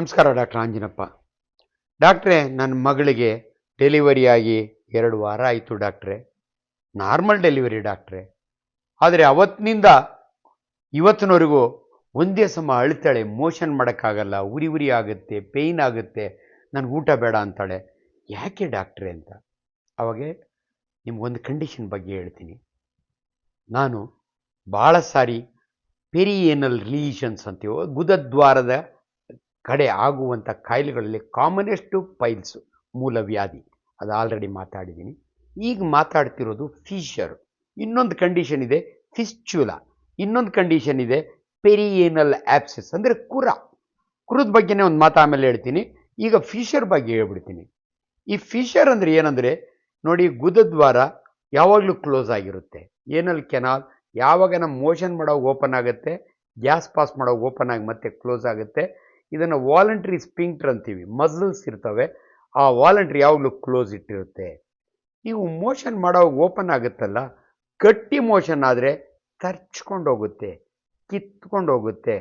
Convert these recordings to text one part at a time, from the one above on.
ನಮಸ್ಕಾರ ಡಾಕ್ಟರ್ ಆಂಜಿನಪ್ಪ. ಡಾಕ್ಟ್ರೆ, ನನ್ನ ಮಗಳಿಗೆ ಡೆಲಿವರಿ ಆಗಿ ಎರಡು ವಾರ ಆಯಿತು ಡಾಕ್ಟ್ರೆ. ನಾರ್ಮಲ್ ಡೆಲಿವರಿ ಡಾಕ್ಟ್ರೆ. ಆದರೆ ಅವತ್ತಿನಿಂದ ಇವತ್ತಿನವರೆಗೂ ಒಂದೇ ಸಮ ಅಳ್ತಾಳೆ ಮೋಷನ್ ಮಾಡೋಕ್ಕಾಗಲ್ಲ, ಉರಿ ಉರಿ ಆಗುತ್ತೆ ಪೇಯ್ನ್ ಆಗುತ್ತೆ ನನಗೆ ಊಟ ಬೇಡ ಅಂತಾಳೆ. ಯಾಕೆ ಡಾಕ್ಟ್ರೆ ಅಂತ? ಅವಾಗೆ ನಿಮ್ಗೊಂದು ಕಂಡೀಷನ್ ಬಗ್ಗೆ ಹೇಳ್ತೀನಿ. ನಾನು ಭಾಳ ಸಾರಿ ಪೆರಿಯೇನಲ್ ರಿಲೀಷನ್ಸ್ ಅಂತೀವೋ, ಗುದದ್ವಾರದ ಕಡೆ ಆಗುವಂಥ ಕಾಯಿಲೆಗಳಲ್ಲಿ ಕಾಮನೆಸ್ಟು ಪೈಲ್ಸು, ಮೂಲವ್ಯಾಧಿ, ಅದು ಆಲ್ರೆಡಿ ಮಾತಾಡಿದ್ದೀನಿ. ಈಗ ಮಾತಾಡ್ತಿರೋದು ಫಿಶರ್ ಇನ್ನೊಂದು ಕಂಡೀಷನ್ ಇದೆ ಫಿಸ್ಚುಲಾ ಇನ್ನೊಂದು ಕಂಡೀಷನ್ ಇದೆ ಪೆರಿಯೇನಲ್ ಆ್ಯಪ್ಸಸ್ ಅಂದರೆ ಕುರ. ಕುರದ ಬಗ್ಗೆನೇ ಒಂದು ಮಾತು ಆಮೇಲೆ ಹೇಳ್ತೀನಿ. ಈಗ ಫಿಶರ್ ಬಗ್ಗೆ ಹೇಳ್ಬಿಡ್ತೀನಿ. ಈ ಫಿಶರ್ ಅಂದರೆ ಏನಂದರೆ, ನೋಡಿ ಗುದದ್ವಾರ ಯಾವಾಗಲೂ ಕ್ಲೋಸ್ ಆಗಿರುತ್ತೆ. ಏನಲ್ಲಿ ಕೆನಾಲ್ ಯಾವಾಗ ನಮ್ಮ ಮೋಷನ್ ಮಾಡೋ ಓಪನ್ ಆಗುತ್ತೆ ಗ್ಯಾಸ್ ಪಾಸ್ ಮಾಡೋ ಓಪನ್ ಆಗಿ ಮತ್ತೆ ಕ್ಲೋಸ್ ಆಗುತ್ತೆ. ಇದನ್ನು ವಾಲಂಟ್ರಿ ಸ್ಪಿಂಕ್ಟರ್ ಅಂತೀವಿ. ಮಸಲ್ಸ್ ಇರ್ತವೆ. ಆ ವಾಲಂಟ್ರಿ ಯಾವಾಗಲೂ ಕ್ಲೋಸ್ ಇಟ್ಟಿರುತ್ತೆ. ನೀವು ಮೋಷನ್ ಮಾಡೋವಾಗ ಓಪನ್ ಆಗುತ್ತಲ್ಲ? ಗಟ್ಟಿ ಮೋಷನ್ ಆದರೆ ತರ್ಚ್ಕೊಂಡು ಹೋಗುತ್ತೆ, ಕಿತ್ಕೊಂಡು ಹೋಗುತ್ತೆ,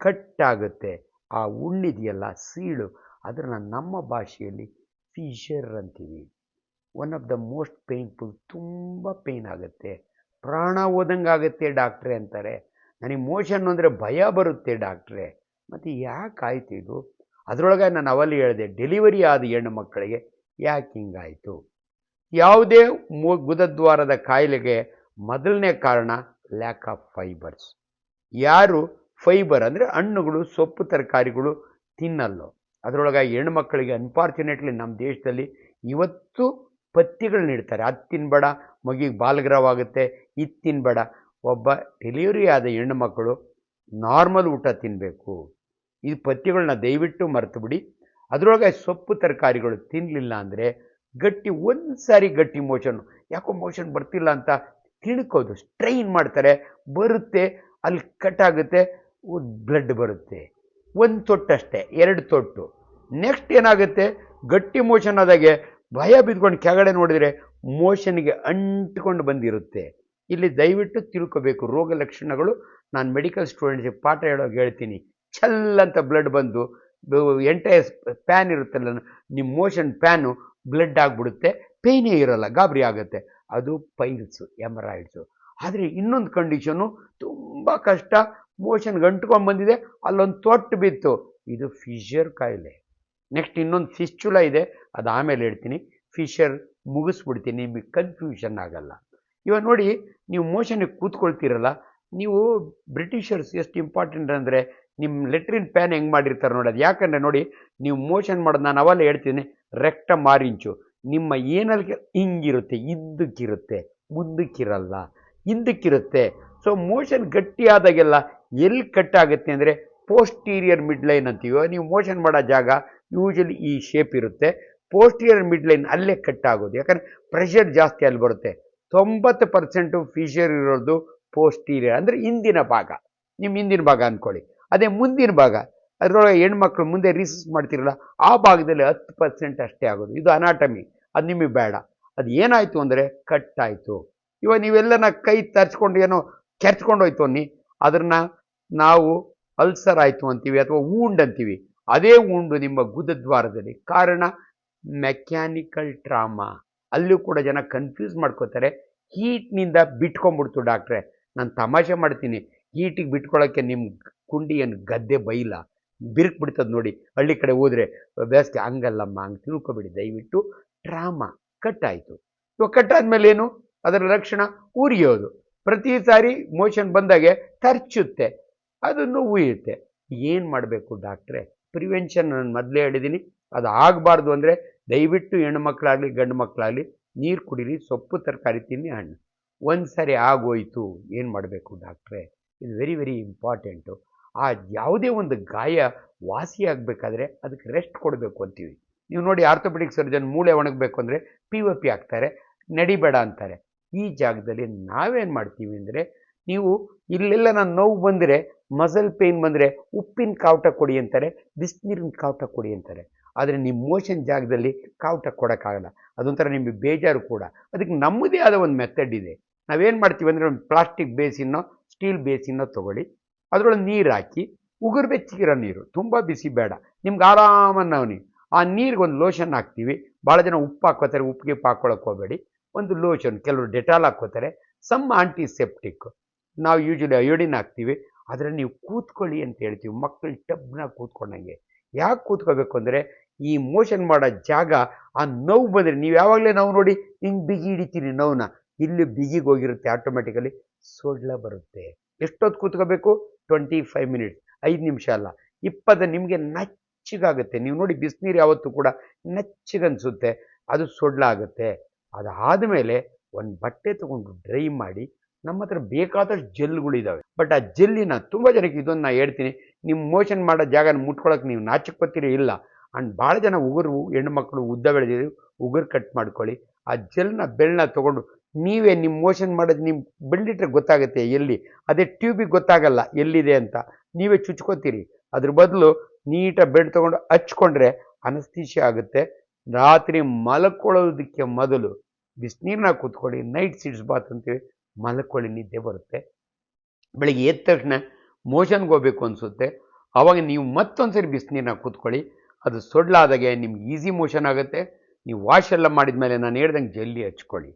ಕಟ್ಟಾಗುತ್ತೆ. ಆ ಉಣ್ಣಿದೆಯಲ್ಲ, ಸೀಳು, ಅದನ್ನು ನಮ್ಮ ಭಾಷೆಯಲ್ಲಿ ಫಿಷರ್ ಅಂತೀವಿ. One of the most painful ತುಂಬ ಪೇಯ್ನ್ ಆಗುತ್ತೆ. ಪ್ರಾಣ ಡಾಕ್ಟ್ರೆ ಡಾಕ್ಟ್ರೇ ಅಂತಾರೆ. ನನಗೆ ಮೋಷನ್ ಅಂದರೆ ಭಯ ಬರುತ್ತೆ ಡಾಕ್ಟ್ರೇ. ಮತ್ತು ಯಾಕೆ ಆಯಿತು ಇದು? ಅದರೊಳಗೆ ನಾನು ಅವಲ್ಲಿ ಹೇಳಿದೆ ಡೆಲಿವರಿ ಆದ ಹೆಣ್ಣು ಮಕ್ಕಳಿಗೆ ಯಾಕೆ ಹಿಂಗಾಯಿತು? ಯಾವುದೇ ಗುದದ್ವಾರದ ಕಾಯಿಲೆಗೆ ಮೊದಲನೇ ಕಾರಣ ಲ್ಯಾಕ್ ಆಫ್ ಫೈಬರ್ಸ್ ಯಾರು ಫೈಬರ್ ಅಂದರೆ ಹಣ್ಣುಗಳು, ಸೊಪ್ಪು, ತರಕಾರಿಗಳು ತಿನ್ನಲ್ಲೋ. ಅದರೊಳಗೆ ಮಕ್ಕಳಿಗೆ ಅನ್ಫಾರ್ಚುನೇಟ್ಲಿ ನಮ್ಮ ದೇಶದಲ್ಲಿ ಇವತ್ತು ಪತ್ತಿಗಳು ನೀಡ್ತಾರೆ. ಅದು ತಿನ್ಬೇಡ, ಮಗಿಗೆ ಬಾಲಗ್ರಹವಾಗುತ್ತೆ ಇದು ತಿನ್ಬೇಡ. ಒಬ್ಬ ಡೆಲಿವರಿ ಆದ ಹೆಣ್ಣು ಮಕ್ಕಳು ನಾರ್ಮಲ್ ಊಟ ತಿನ್ನಬೇಕು ಈ ಪಥ್ಯಗಳನ್ನ ದಯವಿಟ್ಟು ಮರೆತು ಬಿಡಿ ಅದರೊಳಗೆ ಸೊಪ್ಪು ತರಕಾರಿಗಳು ತಿನ್ನಲಿಲ್ಲ ಅಂದರೆ ಗಟ್ಟಿ ಒಂದು ಸಾರಿ ಗಟ್ಟಿ ಮೋಷನ್ನು ಯಾಕೋ ಮೋಷನ್ ಬರ್ತಿಲ್ಲ ಅಂತ ತಿಳ್ಕೋದು. ಸ್ಟ್ರೈನ್ ಮಾಡ್ತಾರೆ, ಬರುತ್ತೆ, ಅಲ್ಲಿ ಕಟ್ಟಾಗುತ್ತೆ ಬ್ಲಡ್ ಬರುತ್ತೆ. ಒಂದು ತೊಟ್ಟಷ್ಟೇ ಎರಡು ತೊಟ್ಟು. ನೆಕ್ಸ್ಟ್ ಏನಾಗುತ್ತೆ? ಗಟ್ಟಿ ಮೋಷನ್ ಆದಾಗೆ ಭಯ ಬಿದ್ಕೊಂಡು ಕೆಳಗಡೆ ನೋಡಿದರೆ ಮೋಷನ್ಗೆ ಅಂಟ್ಕೊಂಡು ಬಂದಿರುತ್ತೆ. ಇಲ್ಲಿ ದಯವಿಟ್ಟು ತಿಳ್ಕೋಬೇಕು. ರೋಗ ಲಕ್ಷಣಗಳು ನಾನು ಮೆಡಿಕಲ್ ಸ್ಟೂಡೆಂಟ್ಸಿಗೆ ಪಾಠ ಹೇಳೋಕೆ ಹೇಳ್ತೀನಿ. ಛಲ್ ಅಂತ ಬ್ಲಡ್ ಬಂದು ಎಂಟೈರ್ ಪ್ಯಾನ್ ಇರುತ್ತಲ್ಲ ನಿಮ್ಮ ಮೋಷನ್ ಪ್ಯಾನು ಬ್ಲಡ್ ಆಗಿಬಿಡುತ್ತೆ ಪೇಯ್ನೇ ಇರೋಲ್ಲ, ಗಾಬರಿ ಆಗುತ್ತೆ. ಅದು ಪೈಲ್ಸು ಎಮರಾಯ್ಡ್ಸು ಆದರೆ ಇನ್ನೊಂದು ಕಂಡೀಷನು ತುಂಬ ಕಷ್ಟ ಮೋಷನ್ ಗಂಟ್ಕೊಂಡು ಬಂದಿದೆ, ಅಲ್ಲೊಂದು ತೊಟ್ಟು ಬಿತ್ತು. ಇದು ಫಿಶರ್ ಕಾಯಿಲೆ. ನೆಕ್ಸ್ಟ್ ಇನ್ನೊಂದು ಫಿಶ್ಚುಲ ಇದೆ, ಅದು ಆಮೇಲೆ ಹೇಳ್ತೀನಿ. ಫಿಶರ್ ಮುಗಿಸ್ಬಿಡ್ತೀನಿ, ನಿಮಗೆ ಕನ್ಫ್ಯೂಷನ್ ಆಗಲ್ಲ. ಇವಾಗ ನೋಡಿ, ನೀವು ಮೋಷನಿಗೆ ಕೂತ್ಕೊಳ್ತೀರಲ್ಲ ನೀವು ಬ್ರಿಟಿಷರ್ಸ್ ಎಷ್ಟು ಇಂಪಾರ್ಟೆಂಟ್ ಅಂದರೆ ನಿಮ್ಮ ಲೆಟ್ರಿನ್ ಪ್ಯಾನ್ ಹೆಂಗೆ ಮಾಡಿರ್ತಾರೆ ನೋಡಿ ಅದು. ಯಾಕಂದರೆ ನೋಡಿ, ನೀವು ಮೋಷನ್ ಮಾಡೋದು ನಾನು ಅವಲ್ಲೇ ಹೇಳ್ತೀನಿ ರೆಕ್ಟ ಮಾರಿಂಚು ನಿಮ್ಮ ಏನಲ್ಲಿ ಹಿಂಗಿರುತ್ತೆ, ಇದ್ದಕ್ಕಿರುತ್ತೆ, ಮುಂದಕ್ಕಿರಲ್ಲ, ಹಿಂದಕ್ಕಿರುತ್ತೆ. ಸೊ ಮೋಷನ್ ಗಟ್ಟಿಯಾದಾಗೆಲ್ಲ ಎಲ್ಲಿ ಕಟ್ಟಾಗುತ್ತೆ ಅಂದರೆ ಪೋಸ್ಟೀರಿಯರ್ ಮಿಡ್ ಲೈನ್ ಅಂತೀವೋ. ನೀವು ಮೋಷನ್ ಮಾಡೋ ಜಾಗ ಯೂಶಲಿ ಈ ಶೇಪ್ ಇರುತ್ತೆ. ಪೋಸ್ಟೀರಿಯರ್ ಮಿಡ್ ಲೈನ್ ಅಲ್ಲೇ ಕಟ್ಟಾಗೋದು ಯಾಕಂದರೆ ಪ್ರೆಷರ್ ಜಾಸ್ತಿ ಅಲ್ಲಿ ಬರುತ್ತೆ. ತೊಂಬತ್ತು ಪರ್ಸೆಂಟು ಫಿಶರ್ ಇರೋದು ಪೋಸ್ಟೀರಿಯರ್ ಅಂದರೆ ಹಿಂದಿನ ಭಾಗ. ನಿಮ್ಮ ಹಿಂದಿನ ಭಾಗ ಅಂದ್ಕೊಳ್ಳಿ ಅದೇ ಮುಂದಿನ ಭಾಗ, ಅದರೊಳಗೆ ಹೆಣ್ಮಕ್ಳು ಮುಂದೆ ರಿಸರ್ಚ್ ಮಾಡ್ತಿರಲ್ಲ, ಆ ಭಾಗದಲ್ಲಿ ಹತ್ತು ಪರ್ಸೆಂಟ್ ಅಷ್ಟೇ ಆಗೋದು. ಇದು ಅನಾಟಮಿ ಅದು ನಿಮಗೆ ಬೇಡ. ಅದು ಏನಾಯಿತು ಅಂದರೆ ಕಟ್ಟಾಯಿತು. ಇವಾಗ ನೀವೆಲ್ಲನ ಕೈ ತರ್ಚ್ಕೊಂಡು ಏನೋ ಕೆರ್ಚ್ಕೊಂಡು ಹೋಯ್ತು ಅನ್ನಿ, ಅದನ್ನು ನಾವು ಅಲ್ಸರ್ ಆಯಿತು ಅಂತೀವಿ ಅಥವಾ ಊಂಡ್ ಅಂತೀವಿ. ಅದೇ ಉಂಡು ನಿಮ್ಮ ಗುದದ್ವಾರದಲ್ಲಿ. ಕಾರಣ ಮೆಕ್ಯಾನಿಕಲ್ ಟ್ರಾಮಾ ಅಲ್ಲೂ ಕೂಡ ಜನ ಕನ್ಫ್ಯೂಸ್ ಮಾಡ್ಕೋತಾರೆ. ಹೀಟ್ನಿಂದ ಬಿಟ್ಕೊಂಡ್ಬಿಡ್ತು ಡಾಕ್ಟ್ರೆ ನಾನು ತಮಾಷೆ ಮಾಡ್ತೀನಿ. ಹೀಟಿಗೆ ಬಿಟ್ಕೊಳ್ಳೋಕ್ಕೆ ನಿಮ್ಮ ಕುಂಡಿ ಏನು ಗದ್ದೆ ಬೈಲ. ಬಿರುಕು ಬಿಡ್ತದೆ ನೋಡಿ. ಹಳ್ಳಿ ಕಡೆ ಹೋದರೆ ಬೇಸಿಗೆ ಹಂಗಲ್ಲಮ್ಮ, ಹಂಗೆ ತಿಳ್ಕೊಬೇಡಿ. ದಯವಿಟ್ಟು ಟ್ರಾಮಾ, ಕಟ್ಟಾಯಿತು. ಇವಾಗ ಕಟ್ಟಾದ್ಮೇಲೆ ಏನು ಅದರ ಲಕ್ಷಣ ಉರಿಯೋದು. ಪ್ರತಿ ಸಾರಿ ಮೋಷನ್ ಬಂದಾಗೆ ತರ್ಚುತ್ತೆ. ಅದನ್ನು ಉರಿಯುತ್ತೆ ಏನು ಮಾಡಬೇಕು ಡಾಕ್ಟ್ರೆ? ಪ್ರಿವೆನ್ಷನ್ ನಾನು ಮೊದಲೇ ಹೇಳಿದ್ದೀನಿ ಅದು ಆಗಬಾರ್ದು ಅಂದರೆ ದಯವಿಟ್ಟು ಹೆಣ್ಣು ಮಕ್ಕಳಾಗಲಿ ಗಂಡು ಮಕ್ಕಳಾಗಲಿ ನೀರು ಕುಡೀರಿ, ಸೊಪ್ಪು ತರಕಾರಿ ತಿನ್ನಿ, ಹಣ್ಣು. ಒಂದು ಸಾರಿ ಆಗೋಯಿತು, ಏನು ಮಾಡಬೇಕು ಡಾಕ್ಟ್ರೆ? ಇದು ವೆರಿ ವೆರಿ ಇಂಪಾರ್ಟೆಂಟು ಆ ಯಾವುದೇ ಒಂದು ಗಾಯ ವಾಸಿ ಆಗಬೇಕಾದ್ರೆ ಅದಕ್ಕೆ ರೆಸ್ಟ್ ಕೊಡಬೇಕು ಅಂತೀವಿ. ನೀವು ನೋಡಿ ಆರ್ಥೋಪೆಡಿಕ್ ಸರ್ಜನ್ ಮೂಳೆ ಒಣಗಬೇಕು ಅಂದರೆ ಪಿ ಒ ಪಿ ಹಾಕ್ತಾರೆ, ನಡಿಬೇಡ ಅಂತಾರೆ. ಈ ಜಾಗದಲ್ಲಿ ನಾವೇನು ಮಾಡ್ತೀವಿ ಅಂದರೆ, ನೀವು ಇಲ್ಲೆಲ್ಲ ನಾನು ನೋವು ಬಂದರೆ ಮಸಲ್ ಪೇಯ್ನ್ ಬಂದರೆ ಉಪ್ಪಿನ ಕಾವಟ ಕೊಡಿ ಅಂತಾರೆ, ಬಿಸಿನೀರಿನ ಕಾವಟ ಕೊಡಿ ಅಂತಾರೆ. ಆದರೆ ನಿಮ್ಮ ಮೋಷನ್ ಜಾಗದಲ್ಲಿ ಕಾವಟ ಕೊಡೋಕ್ಕಾಗಲ್ಲ. ಅದೊಂಥರ ನಿಮಗೆ ಬೇಜಾರು ಕೂಡ. ಅದಕ್ಕೆ ನಮ್ಮದೇ ಆದ ಒಂದು ಮೆಥಡ್ ಇದೆ. ನಾವೇನು ಮಾಡ್ತೀವಿ ಅಂದರೆ ಒಂದು ಪ್ಲಾಸ್ಟಿಕ್ ಬೇಸಿನೋ ಸ್ಟೀಲ್ ಬೇಸಿನೋ ತೊಗೊಳ್ಳಿ. ಅದರೊಳಗೆ ನೀರು ಹಾಕಿ, ಉಗುರು ಬೆಚ್ಚಗಿರೋ ನೀರು, ತುಂಬ ಬಿಸಿ ಬೇಡ. ನಿಮ್ಗೆ ಆರಾಮನ್ನು ಅವನಿ ಆ ನೀರಿಗೆ ಒಂದು ಲೋಷನ್ ಹಾಕ್ತೀವಿ. ಭಾಳ ಜನ ಉಪ್ಪು ಹಾಕೋತಾರೆ ಉಪ್ಪಿಗೆ ಹಾಕ್ಕೊಳಕ್ಕೆ ಹೋಗಬೇಡಿ. ಒಂದು ಲೋಷನ್ ಕೆಲವರು ಡೆಟಾಲ್ ಹಾಕೋತಾರೆ ಸಮ್ ಆಂಟಿಸೆಪ್ಟಿಕ್ ನಾವು ಯೂಶಲಿ ಅಯೋಡಿನ್ ಹಾಕ್ತೀವಿ. ಆದರೆ ನೀವು ಕೂತ್ಕೊಳ್ಳಿ ಅಂತ ಹೇಳ್ತೀವಿ. ಮಕ್ಕಳು ಟಬ್ನ ಕೂತ್ಕೊಂಡಂಗೆ. ಯಾಕೆ ಕೂತ್ಕೋಬೇಕು ಅಂದರೆ, ಈ ಮೋಷನ್ ಮಾಡೋ ಜಾಗ, ಆ ನೋವು ಬಂದರೆ, ನೀವು ಯಾವಾಗಲೇ ನೋವು ನೋಡಿ, ಹಿಂಗೆ ಬಿಗಿ ಹಿಡಿತೀನಿ ನೋವನ್ನ ಇಲ್ಲಿ ಬಿಗಿಗೆ ಹೋಗಿರುತ್ತೆ ಆಟೋಮೆಟಿಕಲಿ ಸೊಡ್ಲ ಬರುತ್ತೆ. ಎಷ್ಟೊತ್ತು ಕೂತ್ಕೋಬೇಕು? ಟ್ವೆಂಟಿ ಫೈವ್ ಮಿನಿಟ್ಸ್ ಐದು ನಿಮಿಷ ಅಲ್ಲ. ಇಪ್ಪತ್ತು ನಿಮಗೆ ನಚ್ಚಿಗಾಗುತ್ತೆ. ನೀವು ನೋಡಿ ಬಿಸಿನೀರು ಯಾವತ್ತೂ ಕೂಡ ನಚ್ಚಗನ್ಸುತ್ತೆ. ಅದು ಸೊಡ್ಲ ಆಗುತ್ತೆ. ಅದಾದ ಮೇಲೆ ಒಂದು ಬಟ್ಟೆ ತಗೊಂಡು ಡ್ರೈ ಮಾಡಿ ನಮ್ಮ ಹತ್ರ ಬೇಕಾದಷ್ಟು ಜೆಲ್ಗಳಿದ್ದಾವೆ ಬಟ್ ಆ ಜೆಲ್ಲಿನ ತುಂಬ ಜನಕ್ಕೆ ಇದೊಂದು ನಾನು ಹೇಳ್ತೀನಿ ನಿಮ್ಮ ಮೋಷನ್ ಮಾಡೋ ಜಾಗನ ಮುಟ್ಕೊಳಕ್ಕೆ ನೀವು ನಾಚಿಕೊತೀರಿ ಇಲ್ಲ. ಆ್ಯಂಡ್ ಭಾಳ ಜನ ಉಗುರು ಹೆಣ್ಣು ಮಕ್ಕಳು ಉದ್ದ ಬೆಳೆದಿದ್ದೀವಿ ಉಗುರು ಕಟ್ ಮಾಡ್ಕೊಳ್ಳಿ. ಆ ಜೆಲ್ನ ಬೆಳ್ಳನ್ನ ತೊಗೊಂಡು ನೀವೇ ನಿಮ್ಮ ಮೋಷನ್ ಮಾಡೋದು ನಿಮ್ಮ ಬೆಳ್ಳಿಟ್ರೆ ಗೊತ್ತಾಗುತ್ತೆ ಎಲ್ಲಿ. ಅದೇ ಟ್ಯೂಬಿಗೆ ಗೊತ್ತಾಗಲ್ಲ ಎಲ್ಲಿದೆ ಅಂತ. ನೀವೇ ಚುಚ್ಕೋತೀರಿ. ಅದ್ರ ಬದಲು ನೀಟಾಗಿ ಬೆಡ್ ತೊಗೊಂಡು ಹಚ್ಕೊಂಡ್ರೆ ಅನಸ್ತೀಶಿ ಆಗುತ್ತೆ. ರಾತ್ರಿ ಮಲ್ಕೊಳ್ಳೋದಕ್ಕೆ ಮೊದಲು ಬಿಸಿನೀರನ್ನ ಕೂತ್ಕೊಳ್ಳಿ ನೈಟ್ ಸೀಡ್ಸ್ ಬಾತ್ ಅಂತೀವಿ, ಮಲ್ಕೊಳ್ಳಿ, ನಿದ್ದೆ ಬರುತ್ತೆ. ಬೆಳಿಗ್ಗೆ ಎದ್ದ ತಕ್ಷಣ ಮೋಷನ್ಗೆ ಹೋಗ್ಬೇಕು ಅನಿಸುತ್ತೆ. ಆವಾಗ ನೀವು ಮತ್ತೊಂದು ಸರಿ ಬಿಸಿನೀರನ್ನ ಕೂತ್ಕೊಳ್ಳಿ. ಅದು ಸೊಡ್ಲಾದಾಗೆ ನಿಮ್ಗೆ ಈಸಿ ಮೋಷನ್ ಆಗುತ್ತೆ. ನೀವು ವಾಶ್ ಎಲ್ಲ ಮಾಡಿದ ಮೇಲೆ ನಾನು ಹೇಳ್ದಂಗೆ ಜಲ್ಲಿ ಹಚ್ಕೊಳ್ಳಿ.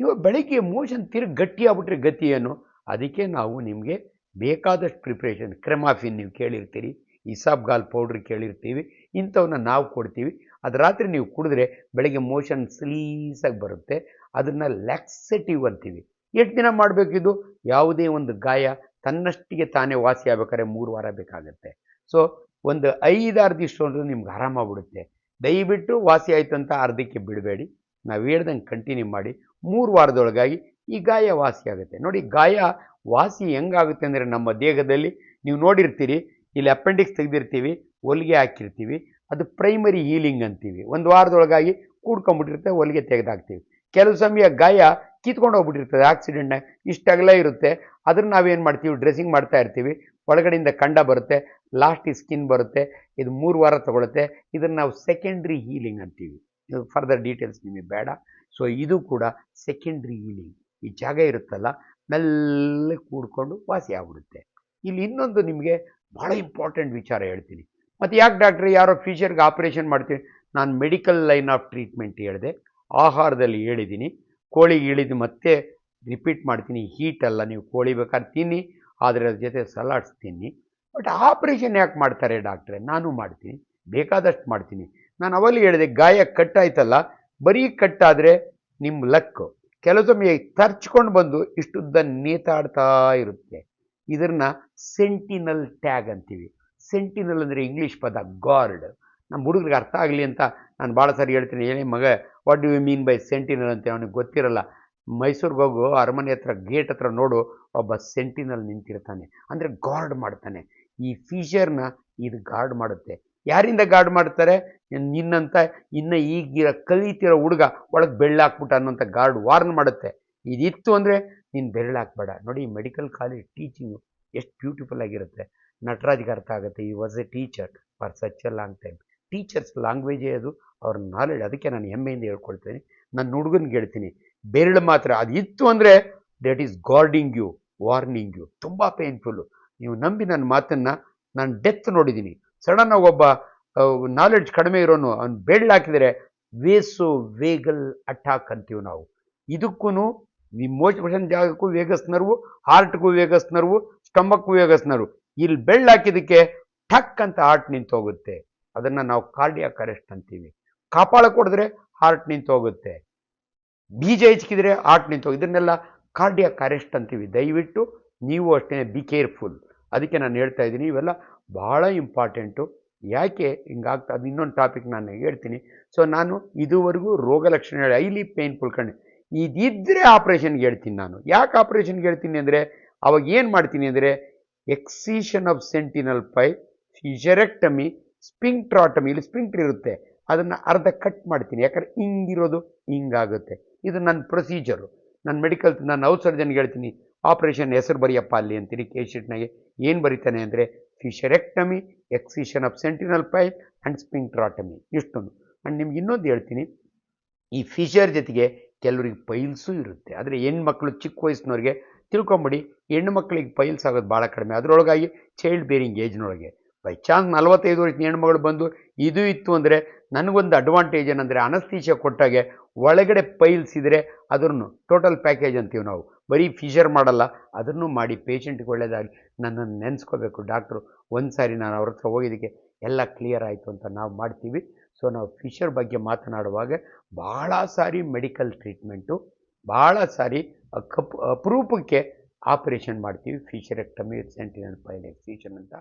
ಇವಾಗ ಬೆಳಿಗ್ಗೆ ಮೋಷನ್ ತಿರುಗಿ ಗಟ್ಟಿ ಆಗ್ಬಿಟ್ರೆ ಗತಿ ಏನು? ಅದಕ್ಕೆ ನಾವು ನಿಮಗೆ ಬೇಕಾದಷ್ಟು ಪ್ರಿಪ್ರೇಷನ್ ಕ್ರೆಮಾಫಿನ್ ನೀವು ಕೇಳಿರ್ತೀರಿ ಇಸಾಬ್ಗಾಲ್ ಪೌಡ್ರ್ ಕೇಳಿರ್ತೀವಿ, ಇಂಥವನ್ನ ನಾವು ಕೊಡ್ತೀವಿ. ಅದು ರಾತ್ರಿ ನೀವು ಕುಡಿದ್ರೆ ಬೆಳಗ್ಗೆ ಮೋಷನ್ ಸ್ಲೀಸಾಗಿ ಬರುತ್ತೆ. ಅದನ್ನು ಲ್ಯಾಕ್ಸೆಟಿವ್ ಅಂತೀವಿ. ಎಷ್ಟು ದಿನ ಮಾಡಬೇಕಿದು? ಯಾವುದೇ ಒಂದು ಗಾಯ ತನ್ನಷ್ಟಿಗೆ ತಾನೇ ವಾಸಿ ಆಗ್ಬೇಕಾದ್ರೆ ಮೂರು ವಾರ ಬೇಕಾಗುತ್ತೆ. ಸೊ ಒಂದು ಐದಾರು ದಿವಸ ಅಂದ್ರೆ ನಿಮ್ಗೆ ಆರಾಮಾಗ್ಬಿಡುತ್ತೆ. ದಯವಿಟ್ಟು ವಾಸಿ ಆಯಿತು ಅಂತ ಅರ್ಧಕ್ಕೆ ಬಿಡಬೇಡಿ. ನಾವು ಹೇಳ್ದಂಗೆ ಕಂಟಿನ್ಯೂ ಮಾಡಿ. ಮೂರು ವಾರದೊಳಗಾಗಿ ಈ ಗಾಯ ವಾಸಿ ಆಗುತ್ತೆ. ನೋಡಿ, ಗಾಯ ವಾಸಿ ಹೆಂಗಾಗುತ್ತೆ ಅಂದರೆ ನಮ್ಮ ದೇಹದಲ್ಲಿ ನೀವು ನೋಡಿರ್ತೀರಿ, ಇಲ್ಲಿ ಅಪೆಂಡಿಕ್ಸ್ ತೆಗೆದಿರ್ತೀವಿ, ಹೊಲಿಗೆ ಹಾಕಿರ್ತೀವಿ, ಅದು ಪ್ರೈಮರಿ ಹೀಲಿಂಗ್ ಅಂತೀವಿ. ಒಂದು ವಾರದೊಳಗಾಗಿ ಕೂಡ್ಕೊಂಡ್ಬಿಟ್ಟಿರುತ್ತೆ, ಹೊಲಿಗೆ ತೆಗೆದಾಕ್ತೀವಿ. ಕೆಲವು ಸಮಯ ಗಾಯ ಕಿತ್ಕೊಂಡು ಹೋಗ್ಬಿಟ್ಟಿರ್ತದೆ ಆಕ್ಸಿಡೆಂಟ್ನ ಇಷ್ಟಾಗಲೇ ಇರುತ್ತೆ. ಅದನ್ನು ನಾವೇನು ಮಾಡ್ತೀವಿ ಡ್ರೆಸ್ಸಿಂಗ್ ಮಾಡ್ತಾ ಇರ್ತೀವಿ. ಒಳಗಡೆಯಿಂದ ಕಂಡ ಬರುತ್ತೆ ಲಾಸ್ಟ್ ಸ್ಕಿನ್ ಬರುತ್ತೆ, ಇದು ಮೂರು ವಾರ ತಗೊಳುತ್ತೆ. ಇದನ್ನು ನಾವು ಸೆಕೆಂಡ್ರಿ ಹೀಲಿಂಗ್ ಅಂತೀವಿ. ಇದು ಫರ್ದರ್ ಡೀಟೇಲ್ಸ್ ನಿಮಗೆ ಬೇಡ. ಸೊ ಇದು ಕೂಡ ಸೆಕೆಂಡ್ರಿ ಹೀಲಿಂಗ್ ಈ ಜಾಗ ಇರುತ್ತಲ್ಲ, ಮೆಲ್ಲ ಕೂಡ್ಕೊಂಡು ವಾಸಿ ಆಗ್ಬಿಡುತ್ತೆ. ಇಲ್ಲಿ ಇನ್ನೊಂದು ನಿಮಗೆ ಭಾಳ ಇಂಪಾರ್ಟೆಂಟ್ ವಿಚಾರ ಹೇಳ್ತೀನಿ. ಮತ್ತು ಯಾಕೆ ಡಾಕ್ಟ್ರೆ ಯಾರೋ ಫ್ಯೂಚರ್ಗೆ ಆಪ್ರೇಷನ್ ಮಾಡ್ತೀನಿ? ನಾನು ಮೆಡಿಕಲ್ ಲೈನ್ ಆಫ್ ಟ್ರೀಟ್ಮೆಂಟ್ ಹೇಳಿದೆ. ಆಹಾರದಲ್ಲಿ ಹೇಳಿದ್ದೀನಿ. ಕೋಳಿಗೆ ಇಳಿದು ಮತ್ತೆ ರಿಪೀಟ್ ಮಾಡ್ತೀನಿ. ಹೀಟ್ ಅಲ್ಲ, ನೀವು ಕೋಳಿ ಬೇಕಾದ್ರೆ ತಿನ್ನಿ, ಆದರೆ ಅದ್ರ ಜೊತೆ ಸಲಾಡ್ಸ್ ತಿನ್ನಿ. ಬಟ್ ಆಪ್ರೇಷನ್ ಯಾಕೆ ಮಾಡ್ತಾರೆ ಡಾಕ್ಟ್ರೆ ನಾನು ಮಾಡ್ತೀನಿ. ಬೇಕಾದಷ್ಟು ಮಾಡ್ತೀನಿ. ನಾನು ಅವಲ್ಲಿ ಹೇಳಿದೆ, ಗಾಯ ಕಟ್ಟಾಯ್ತಲ್ಲ ಬರೀ ಕಟ್ಟಾದರೆ ನಿಮ್ಮ ಲಕ್ಕು ಕೆಲವು ಸಮಯ ತರ್ಚ್ಕೊಂಡು ಬಂದು ಇಷ್ಟುದ್ದ ನೇತಾಡ್ತಾ ಇರುತ್ತೆ. ಇದನ್ನ ಸೆಂಟಿನಲ್ ಟ್ಯಾಗ್ ಅಂತೀವಿ. ಸೆಂಟಿನಲ್ ಅಂದರೆ ಇಂಗ್ಲೀಷ್ ಪದ ಗಾರ್ಡ್. ನಮ್ಮ ಹುಡುಗರಿಗೆ ಅರ್ಥ ಆಗಲಿ ಅಂತ ನಾನು ಭಾಳ ಸಾರಿ ಹೇಳ್ತೀನಿ. ಏನೇ ಮಗ what do you mean by sentinel ಅಂತ ಅವನಿಗೆ ಗೊತ್ತಿರಲ್ಲ. ಮೈಸೂರಿಗೆ ಹೋಗು, ಅರಮನೆ ಹತ್ರ, ಗೇಟ್ ಹತ್ರ ನೋಡು, ಒಬ್ಬ ಸೆಂಟಿನಲ್ ನಿಂತಿರ್ತಾನೆ. ಅಂದರೆ ಗಾರ್ಡ್ ಮಾಡ್ತಾನೆ. ಈ ಫೀಚರ್ನ ಇದು ಗಾರ್ಡ್ ಮಾಡುತ್ತೆ. ಯಾರಿಂದ ಗಾರ್ಡ್ ಮಾಡ್ತಾರೆ? ನಿನ್ನಂತ, ಇನ್ನು ಈಗಿರೋ ಕಲಿತಿರೋ ಹುಡುಗ ಒಳಗೆ ಬೆಳ್ಳಾಕ್ಬಿಟ್ಟ ಅನ್ನೋಂಥ ಗಾರ್ಡ್ ವಾರ್ನ್ ಮಾಡುತ್ತೆ. ಇದಿತ್ತು ಅಂದರೆ ನೀನು ಬೆರಳಾಕ್ಬೇಡ ನೋಡಿ, ಮೆಡಿಕಲ್ ಕಾಲೇಜ್ ಟೀಚಿಂಗು ಎಷ್ಟು ಬ್ಯೂಟಿಫುಲ್ ಆಗಿರುತ್ತೆ. ನಟರಾಜ್ಗೆ ಅರ್ಥ ಆಗುತ್ತೆ ಈ was a teacher for such a long time teachers ಲ್ಯಾಂಗ್ವೇಜೇ ಅದು, ಅವ್ರ ನಾಲೆಡ್ ಅದಕ್ಕೆ ನಾನು ಹೆಮ್ಮೆಯಿಂದ ಹೇಳ್ಕೊಳ್ತೀನಿ. ನನ್ನ ಹುಡುಗನಿಗೆ ಹೇಳ್ತೀನಿ ಬೆರಳು ಮಾತ್ರ. ಅದು ಇತ್ತು ಅಂದರೆ that is guarding you warning you ತುಂಬ ಪೇನ್ಫುಲ್ಲು ನೀವು ನಂಬಿ ನನ್ನ ಮಾತನ್ನು, ನಾನು ಡೆತ್ ನೋಡಿದ್ದೀನಿ ಸಡನ್ನಾಗಿ ಒಬ್ಬ ನಾಲೆಡ್ಜ್ ಕಡಿಮೆ ಇರೋನು, ಅವ್ನು ಬೆಳ್ಳು ಹಾಕಿದರೆ ವೇಸು, ವೇಗಲ್ ಅಟ್ಯಾಕ್ ಅಂತೀವಿ ನಾವು. ಇದಕ್ಕೂ ವಿಮೋಚನ ಜಾಗಕ್ಕೂ ವೇಗಸ್ ನರ್ವು ಹಾರ್ಟ್ಗೂ ವೇಗಸ್ ನರ್ವು ಸ್ಟಮಕ್ಗೂ ವೇಗಸ್ ನರ್ವು. ಇಲ್ಲಿ ಬೆಳ್ಳು ಹಾಕಿದಕ್ಕೆ ಠಕ್ ಅಂತ ಹಾರ್ಟ್ ನಿಂತು ಹೋಗುತ್ತೆ. ಅದನ್ನು ನಾವು ಕಾರ್ಡಿಯ ಕರೆಸ್ಟ್ ಅಂತೀವಿ. ಕಾಪಾಳ ಕೊಡಿದ್ರೆ ಹಾರ್ಟ್ ನಿಂತು ಹೋಗುತ್ತೆ. ಬೀಜ ಹೆಚ್ಚಿಕಿದ್ರೆ ಹಾರ್ಟ್ ನಿಂತು ಹೋಗಿ ಇದನ್ನೆಲ್ಲ ಕಾರ್ಡಿಯ ಕರೆಸ್ಟ್ ಅಂತೀವಿ. ದಯವಿಟ್ಟು ನೀವು ಅಷ್ಟೇ ಬಿ ಕೇರ್ಫುಲ್ ಅದಕ್ಕೆ ನಾನು ಹೇಳ್ತಾ ಇದ್ದೀನಿ, ಇವೆಲ್ಲ ಭಾಳ ಇಂಪಾರ್ಟೆಂಟು. ಯಾಕೆ ಹಿಂಗಾಗ್ತಾ, ಅದು ಇನ್ನೊಂದು ಟಾಪಿಕ್ ನಾನು ಹೇಳ್ತೀನಿ. ಸೊ ನಾನು ಇದುವರೆಗೂ ರೋಗ ಹೇಳಿ ಐಲಿ ಪೇನ್ಫುಲ್ ಕಂಡು ಇದಿದ್ದರೆ ಆಪ್ರೇಷನ್ಗೆ ಹೇಳ್ತೀನಿ ನಾನು. ಯಾಕೆ ಆಪ್ರೇಷನ್ಗೆ ಹೇಳ್ತೀನಿ ಅಂದರೆ, ಅವಾಗ ಏನು ಮಾಡ್ತೀನಿ ಅಂದರೆ ಎಕ್ಸಿಷನ್ ಆಫ್ ಸೆಂಟಿನಲ್ ಪೈ ಸ್ಪಿಂಕ್ ಸ್ಪಿಂಕ್ಟ್ರಾಟಮಿ ಇಲ್ಲಿ ಸ್ಪಿಂಕ್ಟ್ರ್ ಇರುತ್ತೆ. ಅದನ್ನು ಅರ್ಧ ಕಟ್ ಮಾಡ್ತೀನಿ. ಯಾಕಂದ್ರೆ ಹಿಂಗಿರೋದು ಹಿಂಗಾಗುತ್ತೆ. ಇದು ನನ್ನ ಪ್ರೊಸೀಜರು ನನ್ನ ಮೆಡಿಕಲ್ ನಾನು ಸರ್ಜನ್ಗೆ ಹೇಳ್ತೀನಿ ಆಪ್ರೇಷನ್ ಹೆಸರು ಬರೆಯಪ್ಪ ಅಲ್ಲಿ ಅಂತೀನಿ ಕೇಶೀಟ್ನಾಗೆ ಏನು ಬರೀತಾನೆ ಅಂದರೆ fissurectomy, excision of sentinel pile and sphincterotomy ಇಷ್ಟೊಂದು. ಆ್ಯಂಡ್ ನಿಮ್ಗೆ ಇನ್ನೊಂದು ಹೇಳ್ತೀನಿ. ಈ ಫಿಶರ್ ಜೊತೆಗೆ ಕೆಲವರಿಗೆ ಪೈಲ್ಸು ಇರುತ್ತೆ. ಆದರೆ ಹೆಣ್ಮಕ್ಳು ಚಿಕ್ಕ ವಯಸ್ಸಿನವ್ರಿಗೆ ತಿಳ್ಕೊಂಬಿಡಿ ಹೆಣ್ಣು ಮಕ್ಕಳಿಗೆ ಪೈಲ್ಸ್ ಆಗೋದು ಭಾಳ ಕಡಿಮೆ. ಅದರೊಳಗಾಗಿ ಚೈಲ್ಡ್ ಬೇರಿಂಗ್ ಏಜ್ನೊಳಗೆ ಬೈ ಚಾನ್ಸ್ ನಲ್ವತ್ತೈದು ವರ್ಷದ ಹೆಣ್ಮಗಳು ಬಂದು ಇದು ಇತ್ತು ಅಂದರೆ ನನಗೊಂದು ಅಡ್ವಾಂಟೇಜ್ ಏನಂದರೆ ಅನಸ್ತೀಶ ಕೊಟ್ಟಾಗೆ ಒಳಗಡೆ ಪೈಲ್ಸ್ ಇದ್ದರೆ ಅದನ್ನು ಟೋಟಲ್ ಪ್ಯಾಕೇಜ್ ಅಂತೀವಿ ನಾವು. ಬರೀ ಫಿಶರ್ ಮಾಡಲ್ಲ, ಅದನ್ನು ಮಾಡಿ ಪೇಷಂಟ್ಗೆ ಒಳ್ಳೆಯದಾಗಿ ನನ್ನನ್ನು ನೆನೆಸ್ಕೋಬೇಕು ಡಾಕ್ಟ್ರು ಒಂದು ಸಾರಿ ನಾನು ಅವ್ರ ಹತ್ರ ಹೋಗಿದ್ದಕ್ಕೆ ಎಲ್ಲ ಕ್ಲಿಯರ್ ಆಯಿತು ಅಂತ ನಾವು ಮಾಡ್ತೀವಿ. ಸೊ ನಾವು ಫಿಶರ್ ಬಗ್ಗೆ ಮಾತನಾಡುವಾಗ ಭಾಳ ಸಾರಿ ಮೆಡಿಕಲ್ ಟ್ರೀಟ್ಮೆಂಟು ಭಾಳ ಸಾರಿ ಕಪ್ ಅಪರೂಪಕ್ಕೆ ಆಪರೇಷನ್ ಮಾಡ್ತೀವಿ. ಫಿಶರೆಕ್ಟಮಿ ಸೆಂಟಿನಲ್ ಪೈಲ್ ಎಕ್ಸಿಷನ್ ಅಂತ.